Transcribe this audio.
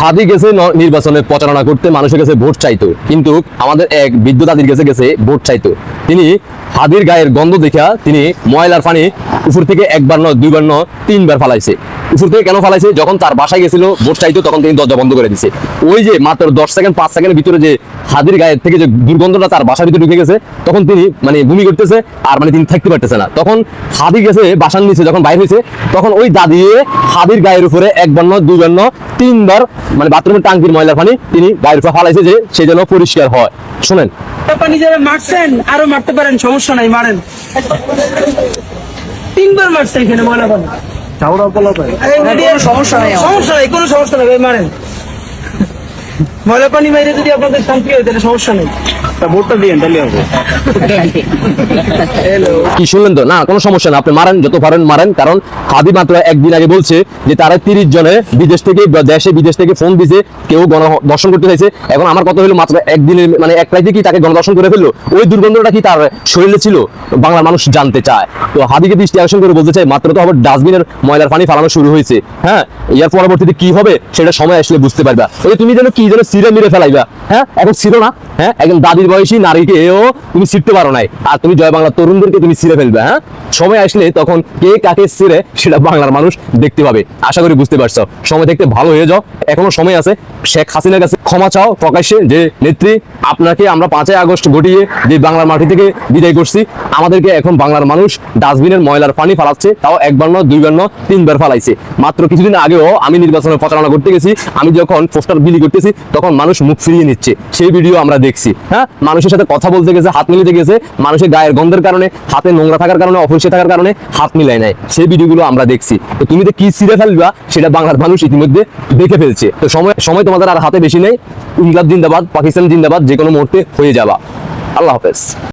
হাদি গেছে ন- নির্বাচনে প্রচারণা করতে মানুষের কাছে ভোট চাইতো। কিন্তু আমাদের এক বৃদ্ধ দাদির কাছে গেছে ভোট চাইতো। তিনি হাদির গায়ের গন্ধ দেখা তিনি ময়লার পানি উপর থেকে একবার নয়, দুইবার নয়, তিনবার ফালাইছে। উপর থেকে কেন ফালাইছে? যখন তার বাসায় গেছিল, ভোট চাইতো, তখন তিনি দরজা বন্ধ করে দিছে। ওই যে মাত্র দশ সেকেন্ড, পাঁচ সেকেন্ডের ভিতরে যে হাদির গায়ের থেকে যে দুর্গন্ধটা তার বাসার ভিতরে ঢুকে গেছে, তখন তিনি মানে ভূমি করতেছে, আর মানে তিনি থাকতে পারতেছে না। তখন হাদি গেছে বাসার নিচে, যখন বাইর হয়েছে, তখন ওই দাদি হাদির গায়ের উপরে একবার নয়, দুইবার নয়, তিনবার মানে বাথরুমের টাঙ্কির ময়লার পানি তিনি গায়ের উপরে ফালাইছে যে সে যেন পরিষ্কার হয়। শোনেন আপনি নিজেরা মারছেন আরও মারতে পারেন সমস্যা নাই মারেন। তিনবার মারছে এখানে ময়লা পানি সমস্যা নাই সমস্যা নাই কোনো সমস্যা নাই মারেন। ময়লা পানি মাইরে যদি আপনাদের শান্তি হয় তাহলে সমস্যা নেই। ভোটটা দিয়ে তাহলে হবে। কি শুনলেন তো? না কোনো সমস্যা না আপনি মারেন যত পারেন মারেন কারণ হাদি মাত্র একদিন আগে বলছে যে তারা তিরিশ জনে বিদেশ থেকে দেশে বিদেশ থেকে ফোন দিছে কেউ গণদর্শন করতে চাইছে। এখন আমার কথা হলো মাত্র একদিনের মানে এক রাইতে কি তাকে গণদর্শন করে ফেলল? ওই দুর্গন্ধটা কি তার শরীরে ছিল? বাংলার মানুষ জানতে চায়। তো হাদিকে দৃষ্টি আকর্ষণ করে বলতে চাই মাত্র তো আবার ডাস্টবিনের ময়লার পানি ফালানো শুরু হয়েছে। হ্যাঁ এর পরবর্তীতে কি হবে সেটা সময় আসলে বুঝতে পারবা। তুমি যেন কি যেন সিরে মিরে ফেলাইবা। হ্যাঁ? এখন ছিল না। হ্যাঁ? একজন দাদির বয়সী নারীকেও তুমি ছিটতে পারো নাই। আর তুমি জয় বাংলা তরুণদেরকে তুমি ছিঁড়ে ফেলবে হ্যাঁ? সময় আসলে তখন কে কাকে ছিঁড়ে সেটা বাংলার মানুষ দেখতে পাবে। আশা করি বুঝতে পারছ। সময় দেখতে ভালো হয়ে যাও। এখনও সময় আছে। শেখ হাসিনার কাছে ক্ষমা চাও প্রকাশ্যে যে নেত্রী, আপনাকে আমরা পাঁচই আগস্ট ঘটিয়ে যে বাংলার মাটি থেকে বিদায় করছি, আমাদেরকে এখন বাংলার মানুষ ডাস্টবিনের ময়লার পানি ফালাচ্ছে, তাও একবার নয়, দুইবার নয়, তিনবার ফালাইছে। মাত্র কিছুদিন আগেও আমি নির্বাচনে প্রচারণা করতে গেছি। আমি যখন পোস্টার বিলি করতেছি, তখন মানুষ মুখ ফিরিয়ে নিচ্ছে, সেই ভিডিও আমরা দেখছি। হ্যাঁ? মানুষের সাথে কথা বলতে গেছে, হাত মিলিতে গেছে, মানুষের গায়ের গন্ধের কারণে, হাতে নোংরা থাকার কারণে অপরিষ্কার থাকার কারণে হাত মিলাই নেয় সেই ভিডিওগুলো আমরা দেখছি। তো তুমি তো কি ছিঁড়ে ফেলবা, সেটা বাংলার মানুষ ইতিমধ্যে দেখে ফেলছে। তো সময় সময় তোমাদের আর হাতে বেশি নেই। ইংলাদ জিন্দাবাদ, পাকিস্তান জিন্দাবাদ যে কোনো মুহূর্তে হয়ে যাবা। আল্লাহ হাফেজ।